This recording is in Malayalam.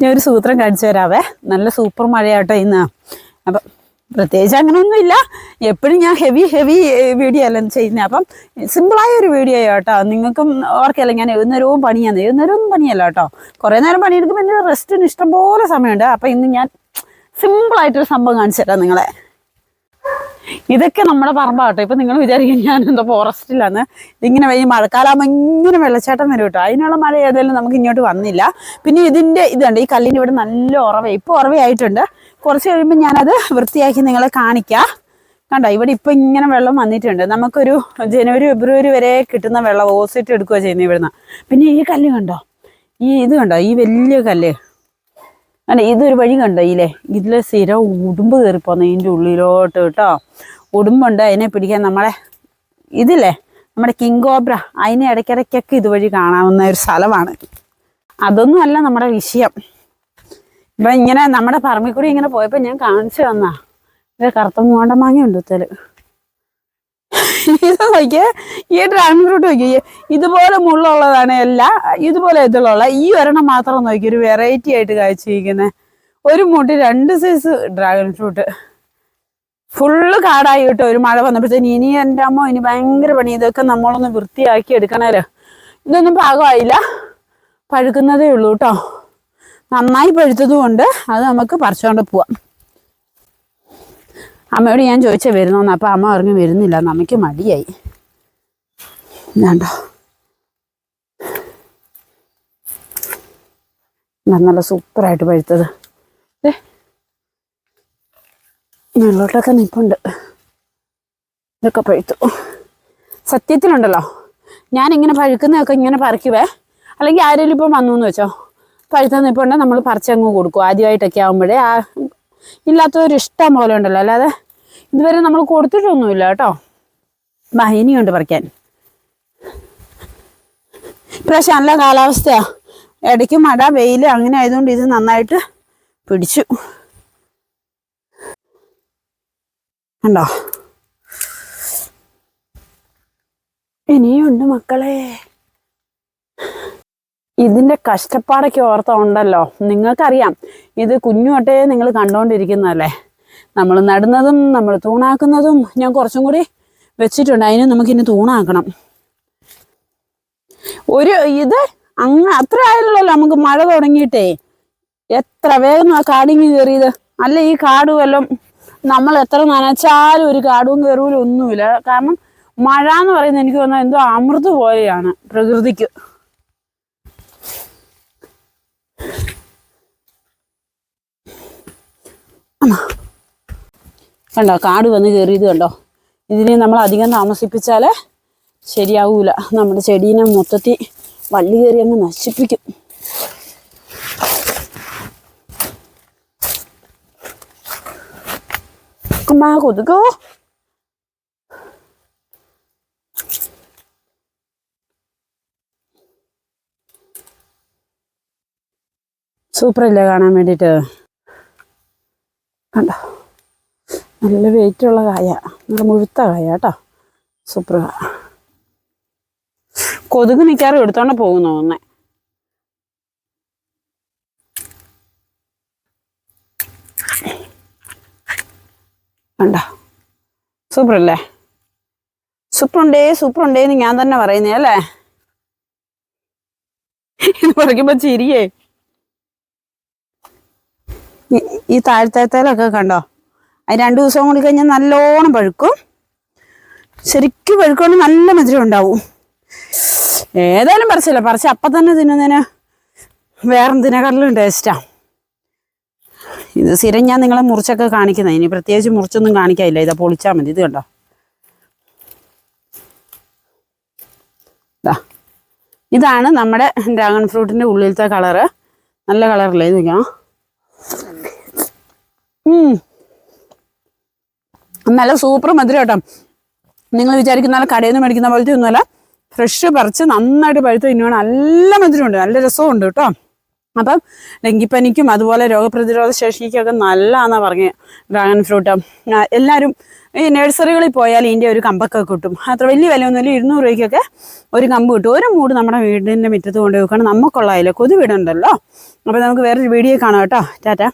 ഞാൻ ഒരു സൂത്രം കാണിച്ചു തരാവേ. നല്ല സൂപ്പർ മഴയാട്ടോ ഇന്ന്. അപ്പം പ്രത്യേകിച്ച് അങ്ങനെയൊന്നുമില്ല. എപ്പോഴും ഞാൻ ഹെവി ഹെവി വീഡിയോ അല്ല ചെയ്യുന്നത് അപ്പം സിമ്പിളായ ഒരു വീഡിയോ കേട്ടോ നിങ്ങൾക്കും ഓർക്കല്ല ഞാൻ എഴുന്നേരവും പണിയാണ്. എഴുന്നേരവും പണിയല്ല കേട്ടോ. കുറേ നേരം പണിയെടുക്കുമ്പോൾ എന്റെ റെസ്റ്റിന് ഇഷ്ടംപോലെ സമയമുണ്ട്. അപ്പം ഇന്ന് ഞാൻ സിമ്പിളായിട്ടൊരു സംഭവം കാണിച്ചു തരാം നിങ്ങളെ. ഇതൊക്കെ നമ്മുടെ പറമ്പാട്ടോ ഇപ്പൊ നിങ്ങൾ വിചാരിക്കും ഞാൻ എന്തോ ഫോറസ്റ്റിലാണ് ഇതിങ്ങനെ ഈ മഴക്കാലാകുമ്പോൾ ഇങ്ങനെ വെള്ളച്ചാട്ടം വരും കേട്ടോ. അതിനുള്ള മഴ ഏതായാലും നമുക്ക് ഇങ്ങോട്ട് വന്നില്ല. പിന്നെ ഇതിന്റെ ഇതുണ്ട് ഈ കല്ലിന്റെ ഇവിടെ നല്ല ഉറവ ഇപ്പൊ ഉറവയായിട്ടുണ്ട്. കുറച്ച് കഴിയുമ്പോൾ ഞാനത് വൃത്തിയാക്കി നിങ്ങളെ കാണിക്കാം. കണ്ടോ ഇവിടെ ഇപ്പൊ ഇങ്ങനെ വെള്ളം വന്നിട്ടുണ്ട്. നമുക്കൊരു ജനുവരി ഫെബ്രുവരി വരെ കിട്ടുന്ന വെള്ളം ഓസിറ്റ് എടുക്കുക ചെയ്യുന്നത് ഇവിടുന്ന്. പിന്നെ ഈ കല്ല് കണ്ടോ? ഈ ഇത് കണ്ടോ? ഈ വലിയ കല്ല്. അല്ല ഇതൊരു വഴി കണ്ടോ ഇല്ലേ ഇതിലെ സ്ഥിരം ഉടുമ്പ് കയറിപ്പോന്ന് ഇതിന്റെ ഉള്ളിലോട്ട് കേട്ടോ. ഉടുമ്പുണ്ട് അതിനെ പിടിക്കാൻ നമ്മളെ ഇതില്ലേ? നമ്മുടെ കിങ് കോബ്ര അതിനെ ഇടയ്ക്കിടയ്ക്കൊക്കെ ഇതുവഴി കാണാവുന്ന ഒരു സ്ഥലമാണ്. അതൊന്നും അല്ല നമ്മുടെ വിഷയം. ഇപ്പം ഇങ്ങനെ നമ്മുടെ പറമ്പിൽ കൂടി ഇങ്ങനെ പോയപ്പോൾ ഞാൻ കാണിച്ചു തന്നാ. ഇത് കറുത്ത മൂണ്ട മാങ്ങയുണ്ട് ഉത്തൽ. ഇത് നോക്കിയേ ഈ ഡ്രാഗൺ ഫ്രൂട്ട് നോക്കിയേ ഇതുപോലെ മുള്ളുള്ളതാണ് എല്ലാ ഇതുപോലെ ഇതിലുള്ള ഈ ഒരെണ്ണം മാത്രം നോക്കി ഒരു വെറൈറ്റി ആയിട്ട് കാഴ്ചയിരിക്കുന്നത് ഒരു മുട്ടി രണ്ട് സൈസ് ഡ്രാഗൺ ഫ്രൂട്ട് ഫുള്ള് കാടായി കേട്ടോ ഒരു മഴ വന്നപ്പോഴത്തേന്. ഇനി എന്റെ അമ്മ ഇനി ഭയങ്കര പണി. ഇതൊക്കെ നമ്മളൊന്ന് വൃത്തിയാക്കി എടുക്കണല്ലോ ഇതൊന്നും പാകമായില്ല. പഴുക്കുന്നതേ ഉള്ളൂ കേട്ടോ. നന്നായി പഴുത്തത് കൊണ്ട് അത് നമുക്ക് പറിച്ചുകൊണ്ട് പോവാം. അമ്മയോട് ഞാൻ ചോദിച്ചാൽ വരുന്നോന്ന്. അപ്പം അമ്മ പറഞ്ഞു വരുന്നില്ല. നമുക്ക് മടിയായി. വേണ്ടോ നല്ല സൂപ്പറായിട്ട് പഴുത്തത്. ദേ, മുകളിലോട്ടൊക്കെ നിൽപ്പുണ്ട് ഇതൊക്കെ പഴുത്തു. സത്യത്തിലുണ്ടല്ലോ. ഞാൻ ഇങ്ങനെ പഴുക്കുന്നതൊക്കെ ഇങ്ങനെ പറിക്കുവേ. അല്ലെങ്കിൽ ആരെങ്കിലും ഇപ്പം വന്നു എന്ന് വെച്ചോ? പഴുത്ത നിൽപ്പുണ്ട് നമ്മൾ പറിച്ചങ്ങ് കൊടുക്കും. ആദ്യമായിട്ടൊക്കെ ആകുമ്പോഴേ ആ ഇല്ലാത്തൊരു ഇഷ്ടം പോലെ ഉണ്ടല്ലോ. അല്ലാതെ ഇതുവരെ നമ്മൾ കൊടുത്തിട്ടൊന്നുമില്ല കേട്ടോ. മഹിനിയുണ്ട് പറിക്കാൻ. ഇപ്രാവശ്യം നല്ല കാലാവസ്ഥയാണ് ഇടയ്ക്ക് മഴ വെയിൽ അങ്ങനെ ആയതുകൊണ്ട് ഇത് നന്നായിട്ട് പിടിച്ചു. കണ്ടോ? ഇനിയുണ്ട് മക്കളെ. ഇതിന്റെ കഷ്ടപ്പാടൊക്കെ ഓർത്ത ഉണ്ടല്ലോ നിങ്ങൾക്കറിയാം ഇത് കുഞ്ഞുവട്ടേ നിങ്ങൾ കണ്ടുകൊണ്ടിരിക്കുന്നതല്ലേ നമ്മൾ നടുന്നതും നമ്മൾ തൂണാക്കുന്നതും ഞാൻ കുറച്ചും കൂടി വെച്ചിട്ടുണ്ട്. അതിന് നമുക്കിനി തൂണാക്കണം. ഒരു ഇത് അങ്ങ് അത്ര ആയല്ലോ നമുക്ക് മഴ തുടങ്ങിയിട്ടേ. എത്ര വേഗം ആ കാടിങ്ങി കയറിയത്. അല്ല ഈ കാട് വല്ലതും നമ്മൾ എത്ര നനച്ചാലും ഒരു കാടും കയറൂലും ഒന്നുമില്ല. കാരണം മഴ എന്ന് പറയുന്നത് എനിക്ക് തോന്നുന്നത് എന്തോ അമൃത് പോലെയാണ് പ്രകൃതിക്ക്. കണ്ടോ കാട് വന്ന് കയറിയത് കണ്ടോ? ഇതിനെ നമ്മൾ അധികം താമസിപ്പിച്ചാൽ ശരിയാവൂല. നമ്മുടെ ചെടീനെ മൊത്തത്തിൽ വള്ളി കയറി അങ്ങ് നശിപ്പിക്കും. അമ്മാ കൊതുകോ സൂപ്പറല്ലേ കാണാൻ വേണ്ടിട്ട് കണ്ടോ? നല്ല വെയിറ്റ് ഉള്ള കായ. നല്ല മുഴുത്ത കായ കേട്ടോ. സൂപ്പർ കൊതുക് മിക്കാറും എടുത്തോണ്ട് പോകുന്നു തോന്നേ കണ്ടോ? സൂപ്പർ അല്ലേ സൂപ്പർ ഉണ്ടേ എന്ന് ഞാൻ തന്നെ പറയുന്നേ അല്ലേ? ഇത് പറയുമ്പോ ചിരിയേ. ഈ- താഴ്ത്തേലൊക്കെ കണ്ടോ? അത് രണ്ടു ദിവസം കൂടി കഴിഞ്ഞാൽ നല്ലോണം പഴുക്കും. ശരിക്കും പഴുക്കുകൊണ്ട് നല്ല മധുരം ഉണ്ടാവും. ഏതായാലും പറിച്ചില്ല. പറിച്ച് അപ്പം തന്നെ തിന്നുന്നതിന് വേറെന്തിനെക്കാട്ടിലും ടേസ്റ്റാ ഇത് സ്ഥിരം ഞാൻ നിങ്ങളെ മുറിച്ചൊക്കെ കാണിക്കുന്നത്. ഇനി പ്രത്യേകിച്ച് മുറിച്ചൊന്നും കാണിക്കാനില്ല. ഇതാ പൊളിച്ചാൽ മതി. ഇത് കണ്ടോ. ഇതാണ് നമ്മുടെ ഡ്രാഗൺ ഫ്രൂട്ടിന്റെ ഉള്ളിലത്തെ കളറ്. നല്ല കളറല്ലേ ഇത് നോക്കാം. നല്ല സൂപ്പർ മധുരം കേട്ടോ. നിങ്ങൾ വിചാരിക്കുന്ന പോലെ കടയിൽ നിന്ന് മേടിക്കുന്ന പോലത്തെ ഒന്നുമല്ല. ഫ്രഷ് പറിച്ച് നന്നായിട്ട് പഴുത്ത് തിന്നുവാണ് നല്ല മധുരമുണ്ട്. നല്ല രസമുണ്ട് കേട്ടോ. അപ്പം ഡെങ്കിപ്പനിക്കും അതുപോലെ രോഗപ്രതിരോധ ശേഷിക്കൊക്കെ നല്ലതാണെന്നാണ് പറഞ്ഞത് ഡ്രാഗൺ ഫ്രൂട്ട്. എല്ലാവരും ഈ നഴ്സറികളിൽ പോയാൽ ഇതിന്റെ ഒരു കമ്പൊക്കെ കിട്ടും. അത്ര വലിയ വിലയൊന്നുമില്ല ഇരുന്നൂറ് രൂപയ്ക്കൊക്കെ ഒരു കമ്പ് കിട്ടും. ഒരു മൂട് നമ്മുടെ വീടിന്റെ മുറ്റത്ത് കൊണ്ട് വെക്കണം. നമുക്കുള്ളതില്ല കൊതു വീടുണ്ടല്ലോ അപ്പോൾ നമുക്ക് വേറൊരു വീഡിയോ കാണാം കേട്ടോ. ടാറ്റ.